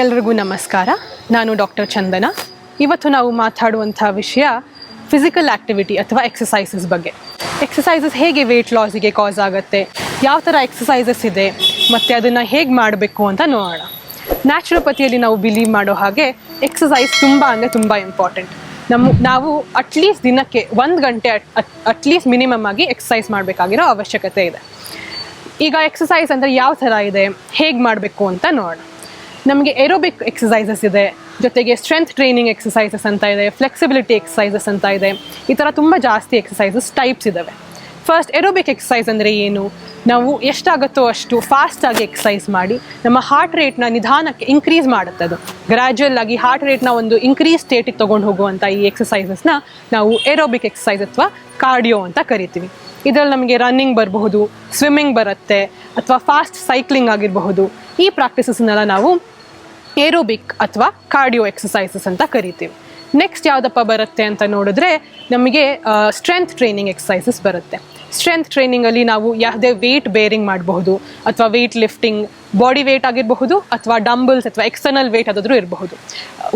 ಎಲ್ರಿಗೂ ನಮಸ್ಕಾರ. ನಾನು ಡಾಕ್ಟರ್ ಚಂದನ. ಇವತ್ತು ನಾವು ಮಾತಾಡುವಂಥ ವಿಷಯ ಫಿಸಿಕಲ್ ಆ್ಯಕ್ಟಿವಿಟಿ ಅಥವಾ ಎಕ್ಸಸೈಸಸ್ ಬಗ್ಗೆ. ಎಕ್ಸಸೈಸಸ್ ಹೇಗೆ ವೆಯ್ಟ್ ಲಾಸಿಗೆ ಕಾಸ್ ಆಗುತ್ತೆ, ಯಾವ ಥರ ಎಕ್ಸಸೈಸಸ್ ಇದೆ, ಮತ್ತು ಅದನ್ನು ಹೇಗೆ ಮಾಡಬೇಕು ಅಂತ ನೋಡೋಣ. ನ್ಯಾಚುರೋಪತಿಯಲ್ಲಿ ನಾವು ಬಿಲೀವ್ ಮಾಡೋ ಹಾಗೆ ಎಕ್ಸಸೈಸ್ ತುಂಬ ಅಂದರೆ ತುಂಬ ಇಂಪಾರ್ಟೆಂಟ್ ನಮ್ಮ ನಾವು ಅಟ್ಲೀಸ್ಟ್ ದಿನಕ್ಕೆ ಒಂದು ಗಂಟೆ ಅಟ್ಲೀಸ್ಟ್ ಮಿನಿಮಮ್ ಆಗಿ ಎಕ್ಸಸೈಸ್ ಮಾಡಬೇಕಾಗಿರೋ ಅವಶ್ಯಕತೆ ಇದೆ. ಈಗ ಎಕ್ಸಸೈಸ್ ಅಂದರೆ ಯಾವ ಥರ ಇದೆ, ಹೇಗೆ ಮಾಡಬೇಕು ಅಂತ ನೋಡೋಣ. ನಮಗೆ ಏರೋಬಿಕ್ ಎಕ್ಸಸೈಸಸ್ ಇದೆ, ಜೊತೆಗೆ ಸ್ಟ್ರೆಂತ್ ಟ್ರೈನಿಂಗ್ ಎಕ್ಸಸೈಸಸ್ ಅಂತ ಇದೆ ಫ್ಲೆಕ್ಸಿಬಿಲಿಟಿ ಎಕ್ಸಸೈಸಸ್ ಅಂತ ಇದೆ, ಈ ಥರ ತುಂಬ ಜಾಸ್ತಿ ಎಕ್ಸಸೈಸಸ್ ಟೈಪ್ಸ್ ಇದ್ದಾವೆ ಫಸ್ಟ್ ಏರೋಬಿಕ್ ಎಕ್ಸಸೈಸ್ ಅಂದರೆ ಏನು? ನಾವು ಎಷ್ಟಾಗುತ್ತೋ ಅಷ್ಟು ಫಾಸ್ಟಾಗಿ ಎಕ್ಸಸೈಸ್ ಮಾಡಿ, ನಮ್ಮ ಹಾರ್ಟ್ ರೇಟ್ನ ನಿಧಾನಕ್ಕೆ ಇನ್ಕ್ರೀಸ್ ಮಾಡುತ್ತೆ ಅದು. ಗ್ರ್ಯಾಜುವಲ್ ಆಗಿ ಹಾರ್ಟ್ ರೇಟ್ನ ಒಂದು ಇನ್ಕ್ರೀಸ್ ಸ್ಟೇಟಿಗೆ ತೊಗೊಂಡು ಹೋಗುವಂಥ ಈ ಎಕ್ಸಸೈಸಸ್ನ ನಾವು ಏರೋಬಿಕ್ ಎಕ್ಸಸೈಸ್ ಅಥವಾ ಕಾರ್ಡಿಯೋ ಅಂತ ಕರಿತೀವಿ. ಇದರಲ್ಲಿ ನಮಗೆ ರನ್ನಿಂಗ್ ಬರಬಹುದು ಸ್ವಿಮ್ಮಿಂಗ್ ಬರುತ್ತೆ, ಅಥವಾ ಫಾಸ್ಟ್ ಸೈಕ್ಲಿಂಗ್ ಆಗಿರಬಹುದು. ಈ ಪ್ರಾಕ್ಟೀಸಸ್ನೆಲ್ಲ ನಾವು ಏರೋಬಿಕ್ ಅಥವಾ ಕಾರ್ಡಿಯೋ ಎಕ್ಸಸೈಸಸ್ ಅಂತ ಕರಿತೀವಿ. ನೆಕ್ಸ್ಟ್ ಯಾವುದಪ್ಪ ಬರುತ್ತೆ ಅಂತ ನೋಡಿದ್ರೆ ನಮಗೆ ಸ್ಟ್ರೆಂತ್ ಟ್ರೈನಿಂಗ್ ಎಕ್ಸಸೈಸಸ್ ಬರುತ್ತೆ. ಸ್ಟ್ರೆಂತ್ ಟ್ರೈನಿಂಗಲ್ಲಿ ನಾವು ಯಾವುದೇ ವೆಯ್ಟ್ ಬೇರಿಂಗ್ ಮಾಡಬಹುದು ಅಥವಾ ವೆಯ್ಟ್ ಲಿಫ್ಟಿಂಗ್ ಬಾಡಿ ವೇಟ್ ಆಗಿರಬಹುದು ಅಥವಾ ಡಂಬಲ್ಸ್ ಅಥವಾ ಎಕ್ಸ್ಟರ್ನಲ್ ವೇಟ್ ಅದಾದರೂ ಇರಬಹುದು.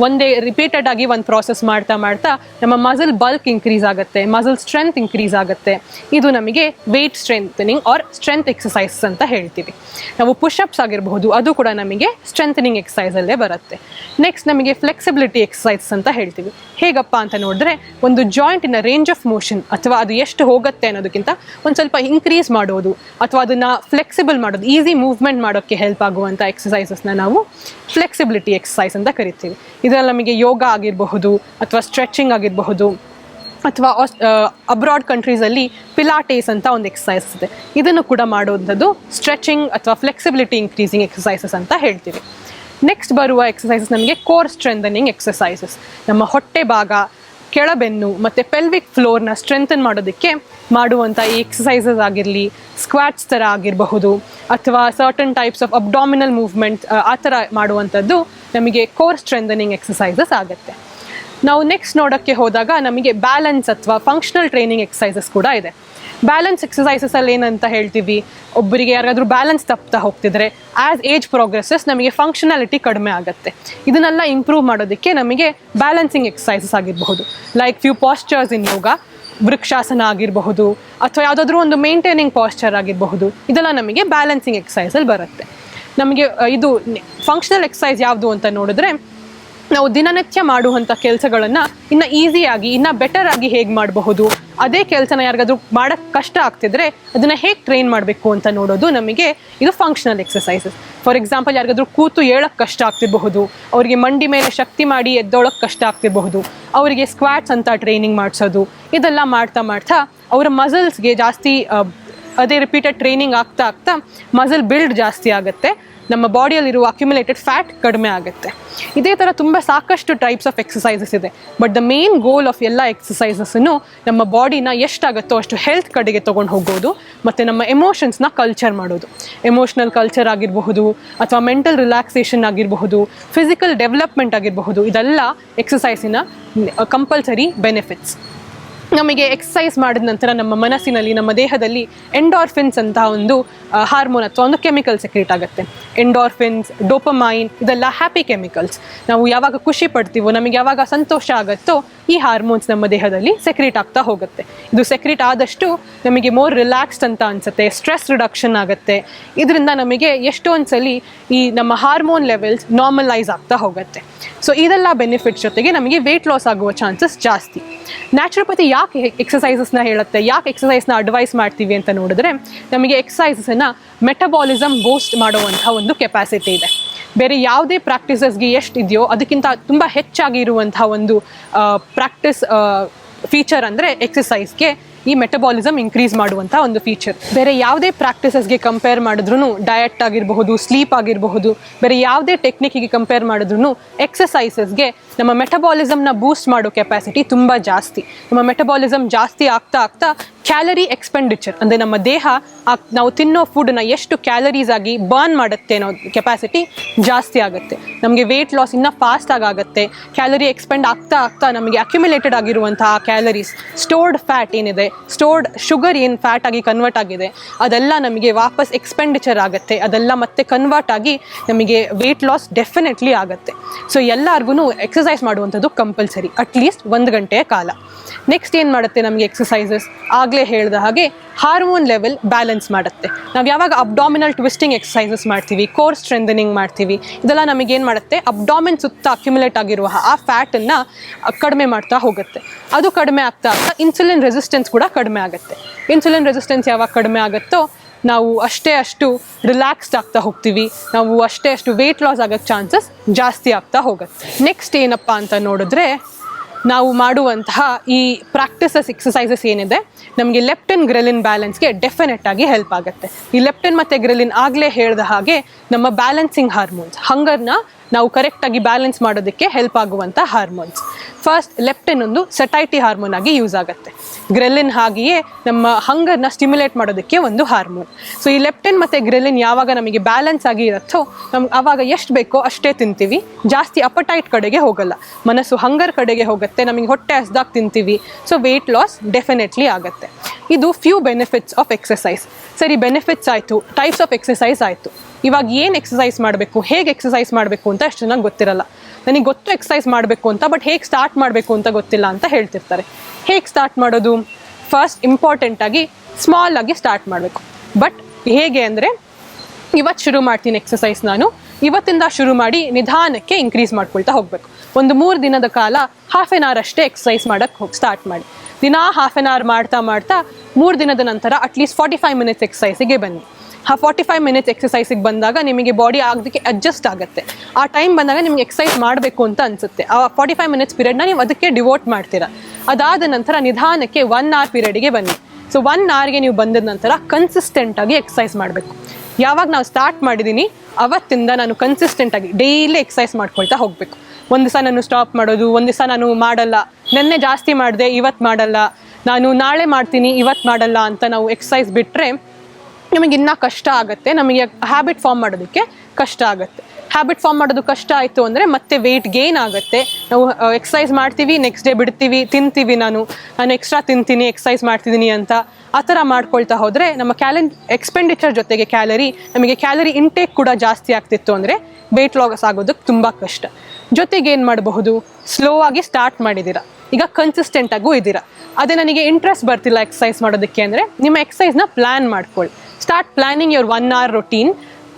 ಒಂದೇ ರಿಪೀಟೆಡ್ ಆಗಿ ಒಂದು ಪ್ರಾಸೆಸ್ ಮಾಡ್ತಾ ಮಾಡ್ತಾ ನಮ್ಮ ಮಸಲ್ ಬಲ್ಕ್ ಇನ್ಕ್ರೀಸ್ ಆಗುತ್ತೆ ಮಸಲ್ ಸ್ಟ್ರೆಂತ್ ಇನ್ಕ್ರೀಸ್ ಆಗುತ್ತೆ. ಇದು ನಮಗೆ weight strengthening or strength exercise ಅಂತ ಹೇಳ್ತೀವಿ. ನಾವು ಪುಷಪ್ಸ್ ಆಗಿರಬಹುದು, ಅದು ಕೂಡ ನಮಗೆ ಸ್ಟ್ರೆಂಥನಿಂಗ್ ಎಕ್ಸಸೈಸಲ್ಲೇ ಬರುತ್ತೆ. ನೆಕ್ಸ್ಟ್ ನಮಗೆ ಫ್ಲೆಕ್ಸಿಬಿಲಿಟಿ ಎಕ್ಸಸೈಸ್ ಅಂತ ಹೇಳ್ತೀವಿ. ಹೇಗಪ್ಪ ಅಂತ ನೋಡಿದ್ರೆ ಒಂದು ಜಾಯಿಂಟಿನ ರೇಂಜ್ ಆಫ್ ಮೋಷನ್ ಅಥವಾ ಅದು ಎಷ್ಟು ಹೋಗುತ್ತೆ ಅನ್ನೋದಕ್ಕಿಂತ ಒಂದು ಸ್ವಲ್ಪ ಇನ್ಕ್ರೀಸ್ ಮಾಡೋದು ಅಥವಾ ಅದನ್ನು ಫ್ಲೆಕ್ಸಿಬಲ್ ಮಾಡೋದು ಈಸಿ ಮೂವ್ಮೆಂಟ್ ಮಾಡೋಕ್ಕೆ ಹೆಲ್ಪ್ ಆಗುವಂಥ ಎಕ್ಸಸೈಸಸ್ನ ನಾವು ಫ್ಲೆಕ್ಸಿಬಿಲಿಟಿ ಎಕ್ಸಸೈಸ್ ಅಂತ ಕರಿತೀವಿ. ಇದರಲ್ಲಿ ನಮಗೆ ಯೋಗ ಆಗಿರಬಹುದು ಅಥವಾ ಸ್ಟ್ರೆಚಿಂಗ್ ಆಗಿರಬಹುದು ಅಥವಾ ಅಬ್ರಾಡ್ ಕಂಟ್ರೀಸಲ್ಲಿ ಪಿಲಾಟೇಸ್ ಅಂತ ಒಂದು ಎಕ್ಸಸೈಸ್ ಇದೆ. ಇದನ್ನು ಕೂಡ ಮಾಡುವಂಥದ್ದು ಸ್ಟ್ರೆಚಿಂಗ್ ಅಥವಾ ಫ್ಲೆಕ್ಸಿಬಿಲಿಟಿ ಇನ್ಕ್ರೀಸಿಂಗ್ ಎಕ್ಸಸೈಸಸ್ ಅಂತ ಹೇಳ್ತೀವಿ. ನೆಕ್ಸ್ಟ್ ಬರುವ ಎಕ್ಸಸೈಸಸ್ ನಮಗೆ ಕೋರ್ ಸ್ಟ್ರೆಂಥನಿಂಗ್ ಎಕ್ಸಸೈಸಸ್ ನಮ್ಮ ಹೊಟ್ಟೆ ಭಾಗ ಕೆಳಬೆನ್ನು ಮತ್ತು ಪೆಲ್ವಿಕ್ ಫ್ಲೋರ್ನ ಸ್ಟ್ರೆಂಥನ್ ಮಾಡೋದಕ್ಕೆ ಮಾಡುವಂಥ ಈ ಎಕ್ಸಸೈಸಸ್ ಆಗಿರಲಿ ಸ್ಕ್ವಾಟ್ಸ್ ಥರ ಆಗಿರಬಹುದು, ಅಥವಾ certain types of abdominal movement ಆ ಥರ ಮಾಡುವಂಥದ್ದು ನಮಗೆ ಕೋರ್ ಸ್ಟ್ರೆಂಥನಿಂಗ್ ಎಕ್ಸಸೈಸಸ್ ಆಗುತ್ತೆ. ನಾವು ನೆಕ್ಸ್ಟ್ ನೋಡೋಕ್ಕೆ ಹೋದಾಗ ನಮಗೆ ಬ್ಯಾಲೆನ್ಸ್ ಅಥವಾ ಫಂಕ್ಷನಲ್ ಟ್ರೈನಿಂಗ್ ಎಕ್ಸಸೈಸಸ್ ಕೂಡ ಇದೆ. ಬ್ಯಾಲೆನ್ಸ್ ಎಕ್ಸಸೈಸಸಲ್ಲಿ ಏನಂತ ಹೇಳ್ತೀವಿ? ಒಬ್ಬರಿಗೆ ಯಾರಾದರೂ ಬ್ಯಾಲೆನ್ಸ್ ತಪ್ತಾ ಹೋಗ್ತಿದ್ರೆ ಆ್ಯಸ್ ಏಜ್ ಪ್ರೋಗ್ರೆಸಸ್ ನಮಗೆ ಫಂಕ್ಷನಾಲಿಟಿ ಕಡಿಮೆ ಆಗುತ್ತೆ. ಇದನ್ನೆಲ್ಲ ಇಂಪ್ರೂವ್ ಮಾಡೋದಕ್ಕೆ ನಮಗೆ ಬ್ಯಾಲೆನ್ಸಿಂಗ್ ಎಕ್ಸಸೈಸಸ್ ಆಗಿರಬಹುದು. Like few postures in yoga vrikshasana ಆಗಿರಬಹುದು, ಅಥವಾ ಯಾವುದಾದ್ರೂ ಒಂದು ಮೇಂಟೈನಿಂಗ್ ಪಾಸ್ಚರ್ ಆಗಿರಬಹುದು, ಇದೆಲ್ಲ ನಮಗೆ ಬ್ಯಾಲೆನ್ಸಿಂಗ್ ಎಕ್ಸಸೈಸಲ್ಲಿ ಬರುತ್ತೆ. ನಮಗೆ ಇದು ಫಂಕ್ಷನಲ್ ಎಕ್ಸಸೈಸ್ ಯಾವುದು ಅಂತ ನೋಡಿದ್ರೆ, ನಾವು ದಿನನಿತ್ಯ ಮಾಡುವಂಥ ಕೆಲಸಗಳನ್ನು ಇನ್ನು ಈಸಿಯಾಗಿ ಇನ್ನು ಬೆಟರ್ ಆಗಿ ಹೇಗೆ ಮಾಡಬಹುದು ಅದೇ ಕೆಲಸನ ಯಾರಿಗಾದ್ರೂ ಮಾಡೋಕ್ಕೆ ಕಷ್ಟ ಆಗ್ತಿದ್ರೆ ಅದನ್ನು ಹೇಗೆ ಟ್ರೈನ್ ಮಾಡಬೇಕು ಅಂತ ನೋಡೋದು ನಮಗೆ ಇದು ಫಂಕ್ಷನಲ್ ಎಕ್ಸಸೈಸಸ್ ಫಾರ್ ಎಕ್ಸಾಂಪಲ್ ಯಾರಿಗಾದ್ರೂ ಕೂತು ಏಳಕ್ಕೆ ಕಷ್ಟ ಆಗ್ತಿರಬಹುದು, ಅವರಿಗೆ ಮಂಡಿ ಮೇಲೆ ಶಕ್ತಿ ಮಾಡಿ ಎದ್ದೋಳಕ್ಕೆ ಕಷ್ಟ ಆಗ್ತಿರಬಹುದು, ಅವರಿಗೆ ಸ್ಕ್ವಾಟ್ಸ್ ಅಂತ ಟ್ರೈನಿಂಗ್ ಮಾಡಿಸೋದು, ಇದೆಲ್ಲ ಮಾಡ್ತಾ ಮಾಡ್ತಾ ಅವರ ಮಸಲ್ಸ್ಗೆ ಜಾಸ್ತಿ ಅದೇ ರಿಪೀಟೆಡ್ ಟ್ರೈನಿಂಗ್ ಆಗ್ತಾ ಆಗ್ತಾ ಮಸಲ್ ಬಿಲ್ಡ್ ಜಾಸ್ತಿ ಆಗುತ್ತೆ. ನಮ್ಮ ಬಾಡಿಯಲ್ಲಿರುವ ಅಕ್ಯುಮುಲೇಟೆಡ್ ಫ್ಯಾಟ್ ಕಡಿಮೆ ಆಗುತ್ತೆ. ಇದೇ ಥರ ತುಂಬ ಸಾಕಷ್ಟು ಟೈಪ್ಸ್ ಆಫ್ ಎಕ್ಸಸೈಸಸ್ ಇದೆ. But the main goal of ಎಲ್ಲ ಎಕ್ಸಸೈಸಸ್ಸನ್ನು ನಮ್ಮ ಬಾಡಿನ ಎಷ್ಟಾಗುತ್ತೋ ಅಷ್ಟು ಹೆಲ್ತ್ ಕಡೆಗೆ ತೊಗೊಂಡು ಹೋಗೋದು ಮತ್ತು ನಮ್ಮ ಎಮೋಷನ್ಸ್ನ ಕಲ್ಚರ್ ಮಾಡೋದು. ಎಮೋಷ್ನಲ್ ಕಲ್ಚರ್ ಆಗಿರಬಹುದು ಅಥವಾ ಮೆಂಟಲ್ ರಿಲ್ಯಾಕ್ಸೇಷನ್ ಆಗಿರಬಹುದು ಫಿಸಿಕಲ್ ಡೆವಲಪ್ಮೆಂಟ್ ಆಗಿರಬಹುದು, ಇದೆಲ್ಲ ಎಕ್ಸಸೈಸಿನ ಕಂಪಲ್ಸರಿ ಬೆನಿಫಿಟ್ಸ್ ನಮಗೆ ಎಕ್ಸಸೈಸ್ ಮಾಡಿದ ನಂತರ ನಮ್ಮ ಮನಸ್ಸಿನಲ್ಲಿ, ನಮ್ಮ ದೇಹದಲ್ಲಿ ಎಂಡಾರ್ಫಿನ್ಸ್ ಅಂತ ಒಂದು ಹಾರ್ಮೋನ್ ಅಥವಾ ಒಂದು ಕೆಮಿಕಲ್ ಸೆಕ್ರೇಟ್ ಆಗುತ್ತೆ. ಎಂಡಾರ್ಫಿನ್ಸ್ ಡೋಪಮೈನ್ ಇದೆಲ್ಲ ಹ್ಯಾಪಿ ಕೆಮಿಕಲ್ಸ್ ನಾವು ಯಾವಾಗ ಖುಷಿ ಪಡ್ತೀವೋ, ನಮಗೆ ಯಾವಾಗ ಸಂತೋಷ ಆಗುತ್ತೋ, ಈ ಹಾರ್ಮೋನ್ಸ್ ನಮ್ಮ ದೇಹದಲ್ಲಿ ಸೆಕ್ರೇಟ್ ಆಗ್ತಾ ಹೋಗುತ್ತೆ. ಇದು ಸೆಕ್ರೇಟ್ ಆದಷ್ಟು ನಮಗೆ ಮೋರ್ ರಿಲ್ಯಾಕ್ಸ್ಡ್ ಅಂತ ಅನಿಸುತ್ತೆ ಸ್ಟ್ರೆಸ್ ರಿಡಕ್ಷನ್ ಆಗುತ್ತೆ. ಇದರಿಂದ ನಮಗೆ ಎಷ್ಟೊಂದು ಸಲ ಈ ನಮ್ಮ ಹಾರ್ಮೋನ್ ಲೆವೆಲ್ಸ್ ನಾರ್ಮಲೈಸ್ ಆಗ್ತಾ ಹೋಗುತ್ತೆ. ಸೊ ಇದೆಲ್ಲ ಬೆನಿಫಿಟ್ಸ್ ಜೊತೆಗೆ ನಮಗೆ ವೆಯ್ಟ್ ಲಾಸ್ ಆಗುವ ಚಾನ್ಸಸ್ ಜಾಸ್ತಿ. ನ್ಯಾಚುರೋಪತಿ ಯಾಕೆ ಎಕ್ಸಸೈಸಸ್ನ ಹೇಳುತ್ತೆ? ಯಾಕೆ ಎಕ್ಸಸೈಸ್ನ ಅಡ್ವೈಸ್ ಮಾಡ್ತೀವಿ ಅಂತ ನೋಡಿದ್ರೆ, ನಮಗೆ ಎಕ್ಸಸೈಸಸ್ನ ಮೆಟಬಾಲಿಸಮ್ ಬೂಸ್ಟ್ ಮಾಡುವಂಥ ಒಂದು ಕೆಪಾಸಿಟಿ ಇದೆ. ಬೇರೆ ಯಾವುದೇ ಪ್ರಾಕ್ಟೀಸಸ್ಗೆ ಎಷ್ಟು ಇದೆಯೋ ಅದಕ್ಕಿಂತ ತುಂಬ ಹೆಚ್ಚಾಗಿ ಇರುವಂಥ ಒಂದು ಪ್ರಾಕ್ಟೀಸ್ ಫೀಚರ್ ಅಂದರೆ ಎಕ್ಸಸೈಸ್ಗೆ ಈ ಮೆಟಬಾಲಿಸಮ್ ಇನ್ಕ್ರೀಸ್ ಮಾಡುವಂಥ ಒಂದು ಫೀಚರ್ ಬೇರೆ ಯಾವುದೇ ಪ್ರಾಕ್ಟೀಸಸ್ಗೆ ಕಂಪೇರ್ ಮಾಡಿದ್ರೂ ಡಯಟ್ ಆಗಿರಬಹುದು ಸ್ಲೀಪ್ ಆಗಿರಬಹುದು, ಬೇರೆ ಯಾವುದೇ ಟೆಕ್ನಿಕ್ಕಿಗೆ ಕಂಪೇರ್ ಮಾಡಿದ್ರೂ ಎಕ್ಸಸೈಸಸ್ಗೆ ನಮ್ಮ ಮೆಟಬಾಲಿಸಮ್ನ ಬೂಸ್ಟ್ ಮಾಡೋ ಕೆಪಾಸಿಟಿ ತುಂಬ ಜಾಸ್ತಿ. ನಮ್ಮ ಮೆಟಬಾಲಿಸಮ್ ಜಾಸ್ತಿ ಆಗ್ತಾ ಆಗ್ತಾ ಕ್ಯಾಲರಿ ಎಕ್ಸ್ಪೆಂಡಿಚರ್ ಅಂದರೆ ನಮ್ಮ ದೇಹ ನಾವು ತಿನ್ನೋ ಫುಡ್ನ ಎಷ್ಟು ಕ್ಯಾಲರೀಸ್ ಆಗಿ ಬರ್ನ್ ಮಾಡುತ್ತೆ ಅನ್ನೋ ಕೆಪಾಸಿಟಿ ಜಾಸ್ತಿ ಆಗುತ್ತೆ. ನಮಗೆ ವೆಯ್ಟ್ ಲಾಸ್ ಇನ್ನೂ ಫಾಸ್ಟಾಗಿ ಆಗುತ್ತೆ. ಕ್ಯಾಲರಿ ಎಕ್ಸ್ಪೆಂಡ್ ಆಗ್ತಾ ಆಗ್ತಾ ನಮಗೆ ಅಕ್ಯುಮುಲೇಟೆಡ್ ಆಗಿರುವಂತಹ ಕ್ಯಾಲರೀಸ್ ಸ್ಟೋರ್ಡ್ ಫ್ಯಾಟ್ ಏನಿದೆ ಸ್ಟೋರ್ಡ್ ಶುಗರ್ ಏನು ಫ್ಯಾಟ್ ಆಗಿ ಕನ್ವರ್ಟ್ ಆಗಿದೆ, ಅದೆಲ್ಲ ನಮಗೆ ವಾಪಸ್ ಎಕ್ಸ್ಪೆಂಡಿಚರ್ ಆಗುತ್ತೆ. ಅದೆಲ್ಲ ಮತ್ತೆ ಕನ್ವರ್ಟ್ ಆಗಿ ನಮಗೆ ವೆಯ್ಟ್ ಲಾಸ್ ಡೆಫಿನೆಟ್ಲಿ ಆಗುತ್ತೆ. ಸೊ ಎಲ್ಲರಿಗೂ ಎಕ್ಸಸೈಸ್ ಮಾಡುವಂಥದ್ದು ಕಂಪಲ್ಸರಿ ಅಟ್ಲೀಸ್ಟ್ ಒಂದು ಗಂಟೆಯ ಕಾಲ. ನೆಕ್ಸ್ಟ್ ಏನು ಮಾಡುತ್ತೆ ನಮಗೆ ಎಕ್ಸಸೈಸಸ್ ಆಗಲೇ ಹೇಳಿದ ಹಾಗೆ ಹಾರ್ಮೋನ್ ಲೆವೆಲ್ ಬ್ಯಾಲೆನ್ಸ್ ಮಾಡುತ್ತೆ. ನಾವು ಯಾವಾಗ ಅಬ್ಡಾಮಿನಲ್ ಟ್ವಿಸ್ಟಿಂಗ್ ಎಕ್ಸಸೈಸಸ್ ಮಾಡ್ತೀವಿ ಕೋರ್ ಸ್ಟ್ರೆಂದನಿಂಗ್ ಮಾಡ್ತೀವಿ, ಇದೆಲ್ಲ ನಮಗೆ ಏನು ಮಾಡುತ್ತೆ? ಅಬ್ಡಾಮಿನ್ ಸುತ್ತ ಅಕ್ಯುಮುಲೇಟ್ ಆಗಿರುವ ಆ ಫ್ಯಾಟನ್ನು ಕಡಿಮೆ ಮಾಡ್ತಾ ಹೋಗುತ್ತೆ. ಅದು ಕಡಿಮೆ ಆಗ್ತಾ ಇನ್ಸುಲಿನ್ ರೆಸಿಸ್ಟೆನ್ಸ್ ಕೂಡ ಕಡಿಮೆ ಆಗುತ್ತೆ. ಇನ್ಸುಲಿನ್ ರೆಸಿಸ್ಟೆನ್ಸ್ ಯಾವಾಗ ಕಡಿಮೆ ಆಗುತ್ತೋ ನಾವು ಅಷ್ಟೇ ಅಷ್ಟು ರಿಲ್ಯಾಕ್ಸ್ಡ್ ಆಗ್ತಾ ಹೋಗ್ತೀವಿ. ನಾವು ಅಷ್ಟೇ ಅಷ್ಟು ವೆಯ್ಟ್ ಲಾಸ್ ಆಗೋಕ್ಕೆ ಚಾನ್ಸಸ್ ಜಾಸ್ತಿ ಆಗ್ತಾ ಹೋಗುತ್ತೆ. ನೆಕ್ಸ್ಟ್ ಏನಪ್ಪ ಅಂತ ನೋಡಿದ್ರೆ, ನಾವು ಮಾಡುವಂತಹ ಈ ಪ್ರಾಕ್ಟಿಸಸ್ ಎಕ್ಸಸೈಸಸ್ ಏನಿದೆ, ನಮಗೆ ಲೆಪ್ಟನ್ ಗ್ರೆಲಿನ್ ಬ್ಯಾಲೆನ್ಸ್ಗೆ ಡೆಫಿನೆಟ್ ಆಗಿ ಹೆಲ್ಪ್ ಆಗುತ್ತೆ. ಈ ಲೆಪ್ಟನ್ ಮತ್ತು ಗ್ರೆಲಿನ್ ಆಗಲೇ ಹೇಳಿದ ಹಾಗೆ ನಮ್ಮ ಬ್ಯಾಲೆನ್ಸಿಂಗ್ ಹಾರ್ಮೋನ್ಸ್ ಹಂಗರ್ನ ನಾವು ಕರೆಕ್ಟಾಗಿ ಬ್ಯಾಲೆನ್ಸ್ ಮಾಡೋದಕ್ಕೆ ಹೆಲ್ಪ್ ಆಗುವಂಥ ಹಾರ್ಮೋನ್ಸ್ ಫಸ್ಟ್ ಲೆಪ್ಟಿನ್ ಒಂದು ಸೆಟೈಟಿ ಹಾರ್ಮೋನ್ ಆಗಿ ಯೂಸ್ ಆಗುತ್ತೆ. ಗ್ರೆಲಿನ್ ಹಾಗೆಯೇ ನಮ್ಮ ಹಂಗರ್ನ ಸ್ಟಿಮ್ಯುಲೇಟ್ ಮಾಡೋದಕ್ಕೆ ಒಂದು ಹಾರ್ಮೋನ್. ಸೊ ಈ ಲೆಪ್ಟಿನ್ ಮತ್ತು ಗ್ರೆಲಿನ್ ಯಾವಾಗ ನಮಗೆ ಬ್ಯಾಲೆನ್ಸ್ ಆಗಿ ಇರುತ್ತೋ ನಮ್ಗೆ ಆವಾಗ ಎಷ್ಟು ಬೇಕೋ ಅಷ್ಟೇ ತಿಂತೀವಿ. ಜಾಸ್ತಿ ಅಪಟೈಟ್ ಕಡೆಗೆ ಹೋಗಲ್ಲ. ಮನಸ್ಸು ಹಂಗರ್ ಕಡೆಗೆ ಹೋಗುತ್ತೆ, ನಮಗೆ ಹೊಟ್ಟೆ ಹಸ್ದಾಗ ತಿಂತೀವಿ. ಸೊ ವೆಯ್ಟ್ ಲಾಸ್ ಡೆಫಿನೆಟ್ಲಿ ಆಗುತ್ತೆ. ಇದು ಫ್ಯೂ ಬೆನಿಫಿಟ್ಸ್ ಆಫ್ ಎಕ್ಸಸೈಸ್ ಸರಿ ಬೆನಿಫಿಟ್ಸ್ ಆಯಿತು. ಟೈಪ್ಸ್ ಆಫ್ ಎಕ್ಸಸೈಸ್ ಆಯಿತು. ಇವಾಗ ಏನು ಎಕ್ಸಸೈಸ್ ಮಾಡಬೇಕು, ಹೇಗೆ ಎಕ್ಸಸೈಸ್ ಮಾಡಬೇಕು ಅಂತ ಅಷ್ಟು ಚೆನ್ನಾಗಿ ಗೊತ್ತಿರಲ್ಲ. ನನಗೆ ಗೊತ್ತು ಎಕ್ಸಸೈಸ್ ಮಾಡಬೇಕು ಅಂತ ಬಟ್ ಹೇಗೆ ಸ್ಟಾರ್ಟ್ ಮಾಡಬೇಕು ಅಂತ ಗೊತ್ತಿಲ್ಲ ಅಂತ ಹೇಳ್ತಿರ್ತಾರೆ. ಹೇಗೆ ಸ್ಟಾರ್ಟ್ ಮಾಡೋದು? ಫಸ್ಟ್ ಇಂಪಾರ್ಟೆಂಟಾಗಿ ಸ್ಮಾಲ್ ಆಗಿ ಸ್ಟಾರ್ಟ್ ಮಾಡಬೇಕು. ಬಟ್ ಹೇಗೆ ಅಂದರೆ ಇವತ್ತು ಶುರು ಮಾಡ್ತೀನಿ ಎಕ್ಸಸೈಸ್ ನಾನು. ಇವತ್ತಿಂದ ಶುರು ಮಾಡಿ ನಿಧಾನಕ್ಕೆ ಇನ್ಕ್ರೀಸ್ ಮಾಡ್ಕೊಳ್ತಾ ಹೋಗಬೇಕು. ಒಂದು ಮೂರು ದಿನದ ಕಾಲ ಹಾಫ್ ಆನ್ ಅವರ್ ಅಷ್ಟೇ ಎಕ್ಸಸೈಸ್ ಮಾಡೋಕ್ಕೆ ಹೋಗಿ ಸ್ಟಾರ್ಟ್ ಮಾಡಿ. ದಿನ ಹಾಫ್ ಆನ್ ಅವರ್ ಮಾಡ್ತಾ ಮಾಡ್ತಾ ಮೂರು ದಿನದ ನಂತರ at least forty five minutes ಎಕ್ಸಸೈಸಿಗೆ ಬನ್ನಿ ಆ ಫಾರ್ಟಿ ಫೈವ್ ಮಿನಿಟ್ಸ್ ಎಕ್ಸಸೈಸಿಗೆ ಬಂದಾಗ ನಿಮಗೆ ಬಾಡಿ ಆಗೋದಕ್ಕೆ ಅಡ್ಜಸ್ಟ್ ಆಗುತ್ತೆ. ಆ ಟೈಮ್ ಬಂದಾಗ ನಿಮ್ಗೆ ಎಕ್ಸಸೈಸ್ ಮಾಡಬೇಕು ಅಂತ ಅನಿಸುತ್ತೆ. ಆ ಫಾರ್ಟಿ ಫೈವ್ ಮಿನಿಟ್ಸ್ ಪೀರಿಯಡ್ನ ನೀವು ಅದಕ್ಕೆ ಡಿವೋಟ್ ಮಾಡ್ತೀರಾ. ಅದಾದ ನಂತರ ನಿಧಾನಕ್ಕೆ ಒನ್ ಅವರ್ ಪೀರಿಯಡಿಗೆ ಬನ್ನಿ. ಸೊ ಒನ್ ಅವರ್ಗೆ ನೀವು ಬಂದ ನಂತರ ಕನ್ಸಿಸ್ಟೆಂಟಾಗಿ ಎಕ್ಸಸೈಸ್ ಮಾಡಬೇಕು. ಯಾವಾಗ ನಾವು ಸ್ಟಾರ್ಟ್ ಮಾಡಿದ್ದೀನಿ ಅವತ್ತಿಂದ ನಾನು ಕನ್ಸಿಸ್ಟೆಂಟಾಗಿ ಡೈಲಿ ಎಕ್ಸಸೈಸ್ ಮಾಡ್ಕೊಳ್ತಾ ಹೋಗಬೇಕು. ಒಂದು ದಿವಸ ನಾನು ಸ್ಟಾಪ್ ಮಾಡೋದು, ಒಂದು ದಿವಸ ನಾನು ಮಾಡಲ್ಲ. ನಿನ್ನೆ ಜಾಸ್ತಿ ಮಾಡಿದೆ ಇವತ್ತು ಮಾಡಲ್ಲ. ನಾನು ನಾಳೆ ಮಾಡ್ತೀನಿ ಇವತ್ತು ಮಾಡಲ್ಲ ಅಂತ ನಾವು ಎಕ್ಸಸೈಸ್ ಬಿಟ್ಟರೆ ನಮಗೆ ಇನ್ನೂ ಕಷ್ಟ ಆಗುತ್ತೆ, ನಮಗೆ ಹ್ಯಾಬಿಟ್ ಫಾರ್ಮ್ ಮಾಡೋದಕ್ಕೆ ಕಷ್ಟ ಆಗುತ್ತೆ. ಹ್ಯಾಬಿಟ್ ಫಾರ್ಮ್ ಮಾಡೋದು ಕಷ್ಟ ಆಯಿತು ಅಂದರೆ ಮತ್ತೆ ವೆಯ್ಟ್ ಗೇನ್ ಆಗುತ್ತೆ. ನಾವು ಎಕ್ಸಸೈಸ್ ಮಾಡ್ತೀವಿ ನೆಕ್ಸ್ಟ್ ಡೇ ಬಿಡ್ತೀವಿ, ತಿಂತೀವಿ ನಾನು. ನಾನು ಎಕ್ಸ್ಟ್ರಾ ತಿಂತೀನಿ ಎಕ್ಸಸೈಸ್ ಮಾಡ್ತಿದ್ದೀನಿ ಅಂತ ಆ ಥರ ಮಾಡ್ಕೊಳ್ತಾ ಹೋದರೆ ನಮ್ಮ ಕ್ಯಾಲೆನ್ ಎಕ್ಸ್ಪೆಂಡಿಚರ್ ಜೊತೆಗೆ ಕ್ಯಾಲರಿ ನಮಗೆ ಕ್ಯಾಲರಿ ಇಂಟೇಕ್ ಕೂಡ ಜಾಸ್ತಿ ಆಗ್ತಿತ್ತು ಅಂದರೆ ವೆಯ್ಟ್ ಲಾಸ್ ಆಗೋದಕ್ಕೆ ತುಂಬ ಕಷ್ಟ. ಜೊತೆಗೆ ಏನು ಮಾಡಬಹುದು? ಸ್ಲೋ ಆಗಿ ಸ್ಟಾರ್ಟ್ ಮಾಡಿದ್ದೀರಾ. ಈಗ ಕನ್ಸಿಸ್ಟೆಂಟಾಗೂ ಇದ್ದೀರಾ. ಅದೇ ನನಗೆ ಇಂಟ್ರೆಸ್ಟ್ ಬರ್ತಿಲ್ಲ ಎಕ್ಸಸೈಸ್ ಮಾಡೋದಕ್ಕೆ ಅಂದರೆ ನಿಮ್ಮ ಎಕ್ಸಸೈಸ್ನ ಪ್ಲ್ಯಾನ್ ಮಾಡ್ಕೊಳ್ಳಿ. Start planning your one hour routine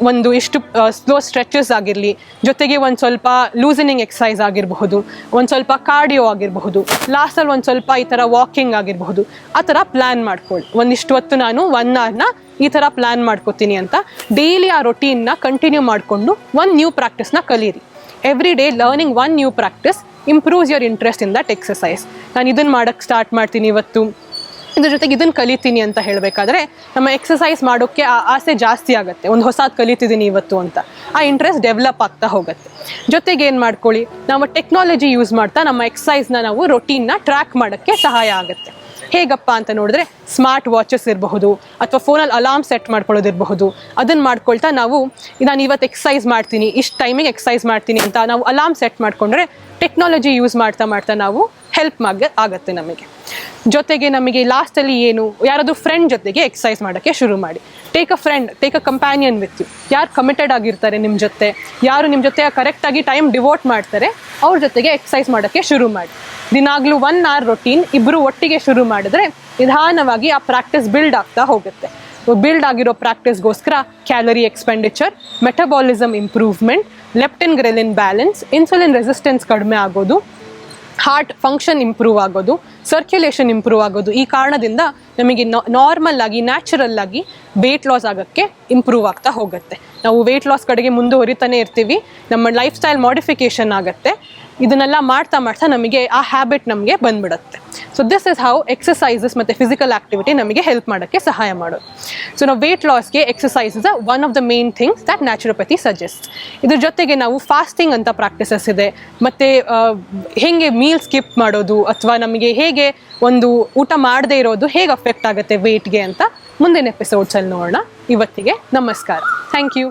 ಒಂದು ಇಷ್ಟು ಸ್ಲೋ ಸ್ಟ್ರೆಚಸ್ ಆಗಿರಲಿ. ಜೊತೆಗೆ ಒಂದು ಸ್ವಲ್ಪ ಲೂಸನಿಂಗ್ ಎಕ್ಸಸೈಸ್ ಆಗಿರಬಹುದು. ಒಂದು ಸ್ವಲ್ಪ ಕಾರ್ಡಿಯೋ ಆಗಿರಬಹುದು. ಲಾಸ್ಟಲ್ಲಿ ಒಂದು ಸ್ವಲ್ಪ ಈ ಥರ ವಾಕಿಂಗ್ ಆಗಿರಬಹುದು. ಆ ಥರ ಪ್ಲ್ಯಾನ್ ಮಾಡ್ಕೊಳ್ಳಿ ಒಂದಿಷ್ಟು ಹೊತ್ತು ನಾನು ಒನ್ ಅವರ್ನ ಈ ಥರ ಪ್ಲ್ಯಾನ್ ಮಾಡ್ಕೋತೀನಿ ಅಂತ ಡೈಲಿ ಆ ರೊಟೀನ್ನ ಕಂಟಿನ್ಯೂ ಮಾಡಿಕೊಂಡು ಒಂದು ನ್ಯೂ ಪ್ರಾಕ್ಟೀಸ್ನ ಕಲೀರಿ. Every day learning one new practice improves your interest in that exercise ನಾನು ಇದನ್ನು ಮಾಡೋಕ್ಕೆ ಸ್ಟಾರ್ಟ್ ಮಾಡ್ತೀನಿ ಇವತ್ತು. ಇದ್ರ ಜೊತೆಗೆ ಇದನ್ನು ಕಲಿತೀನಿ ಅಂತ ಹೇಳಬೇಕಾದ್ರೆ ನಮ್ಮ ಎಕ್ಸಸೈಸ್ ಮಾಡೋಕ್ಕೆ ಆ ಆಸೆ ಜಾಸ್ತಿ ಆಗುತ್ತೆ. ಒಂದು ಹೊಸದು ಕಲಿತಿದ್ದೀನಿ ಇವತ್ತು ಅಂತ. ಆ ಇಂಟ್ರೆಸ್ಟ್ ಡೆವಲಪ್ ಆಗ್ತಾ ಹೋಗುತ್ತೆ. ಜೊತೆಗೆ ಏನು ಮಾಡ್ಕೊಳ್ಳಿ? ನಾವು ಟೆಕ್ನಾಲಜಿ ಯೂಸ್ ಮಾಡ್ತಾ ನಮ್ಮ ಎಕ್ಸಸೈಸ್ನ ನಾವು ರೊಟೀನ್ನ ಟ್ರ್ಯಾಕ್ ಮಾಡೋಕ್ಕೆ ಸಹಾಯ ಆಗುತ್ತೆ. ಹೇಗಪ್ಪ ಅಂತ ನೋಡಿದ್ರೆ ಸ್ಮಾರ್ಟ್ ವಾಚಸ್ ಇರಬಹುದು ಅಥವಾ ಫೋನಲ್ಲಿ ಅಲಾರ್ಮ್ ಸೆಟ್ ಮಾಡ್ಕೊಳ್ಳೋದಿರಬಹುದು. ಅದನ್ನು ಮಾಡ್ಕೊಳ್ತಾ ನಾವು, ನಾನು ಇವತ್ತು ಎಕ್ಸಸೈಸ್ ಮಾಡ್ತೀನಿ, ಇಷ್ಟು ಟೈಮಿಗೆ ಎಕ್ಸಸೈಸ್ ಮಾಡ್ತೀನಿ ಅಂತ ನಾವು ಅಲಾರ್ಮ್ ಸೆಟ್ ಮಾಡಿಕೊಂಡ್ರೆ ಟೆಕ್ನಾಲಜಿ ಯೂಸ್ ಮಾಡ್ತಾ ಮಾಡ್ತಾ ನಾವು ಹೆಲ್ಪ್ ಮಾಡ, ಆಗುತ್ತೆ ನಮಗೆ. ಜೊತೆಗೆ ನಮಗೆ ಲಾಸ್ಟಲ್ಲಿ ಏನು, ಯಾರಾದರೂ ಫ್ರೆಂಡ್ ಜೊತೆಗೆ ಎಕ್ಸಸೈಸ್ ಮಾಡೋಕ್ಕೆ ಶುರು ಮಾಡಿ. Take a friend take a companion with you ಯಾರು ಕಮಿಟೆಡ್ ಆಗಿರ್ತಾರೆ ನಿಮ್ಮ ಜೊತೆ, ಯಾರು ನಿಮ್ಮ ಜೊತೆ ಕರೆಕ್ಟಾಗಿ ಟೈಮ್ ಡಿವೋಟ್ ಮಾಡ್ತಾರೆ, ಅವ್ರ ಜೊತೆಗೆ ಎಕ್ಸಸೈಸ್ ಮಾಡೋಕ್ಕೆ ಶುರು ಮಾಡಿ. ದಿನಾಗಲೂ ಒನ್ ಅವರ್ ರೊಟೀನ್ ಇಬ್ಬರು ಒಟ್ಟಿಗೆ ಶುರು ಮಾಡಿದ್ರೆ ನಿಧಾನವಾಗಿ ಆ ಪ್ರಾಕ್ಟೀಸ್ ಬಿಲ್ಡ್ ಆಗ್ತಾ ಹೋಗುತ್ತೆ. ಬಿಲ್ಡ್ ಆಗಿರೋ ಪ್ರಾಕ್ಟೀಸ್ಗೋಸ್ಕರ calorie expenditure metabolism improvement leptin ghrelin balance insulin resistance ಕಡಿಮೆ ಆಗೋದು ಹಾರ್ಟ್ ಫಂಕ್ಷನ್ ಇಂಪ್ರೂವ್ ಆಗೋದು ಸರ್ಕ್ಯುಲೇಷನ್ ಇಂಪ್ರೂವ್ ಆಗೋದು ಈ ಕಾರಣದಿಂದ ನಮಗೆ ನಾರ್ಮಲ್ ಆಗಿ ನ್ಯಾಚುರಲ್ ಆಗಿ ವೆಯ್ಟ್ ಲಾಸ್ ಆಗೋಕ್ಕೆ ಇಂಪ್ರೂವ್ ಆಗ್ತಾ ಹೋಗುತ್ತೆ. ನಾವು ವೆಯ್ಟ್ ಲಾಸ್ ಕಡೆಗೆ ಮುಂದುವರಿತಾನೆ ಇರ್ತೀವಿ. ನಮ್ಮ ಲೈಫ್ ಸ್ಟೈಲ್ ಮಾಡಿಫಿಕೇಶನ್ ಆಗುತ್ತೆ. ಇದನ್ನೆಲ್ಲ ಮಾಡ್ತಾ ಮಾಡ್ತಾ ನಮಗೆ ಆ ಹ್ಯಾಬಿಟ್ ನಮಗೆ ಬಂದ್ಬಿಡುತ್ತೆ. So this is how exercises ಮತ್ತು ಫಿಸಿಕಲ್ ಆಕ್ಟಿವಿಟಿ ನಮಗೆ ಹೆಲ್ಪ್ ಮಾಡೋಕ್ಕೆ ಸಹಾಯ ಮಾಡೋದು. ಸೊ ನಾವು weight ಲಾಸ್ಗೆ exercise is one of the main things that naturopathy suggest ಇದ್ರ ಜೊತೆಗೆ ನಾವು ಫಾಸ್ಟಿಂಗ್ ಅಂತ ಪ್ರಾಕ್ಟೀಸಸ್ ಇದೆ. ಮತ್ತು ಹೇಗೆ ಮೀಲ್ ಸ್ಕಿಪ್ ಮಾಡೋದು ಅಥವಾ ನಮಗೆ ಹೇಗೆ ಒಂದು ಊಟ ಮಾಡದೇ ಇರೋದು ಹೇಗೆ ಅಫೆಕ್ಟ್ ಆಗುತ್ತೆ ವೆಯ್ಟ್ಗೆ ಅಂತ ಮುಂದಿನ ಎಪಿಸೋಡ್ಸಲ್ಲಿ ನೋಡೋಣ. ಇವತ್ತಿಗೆ ನಮಸ್ಕಾರ. Thank you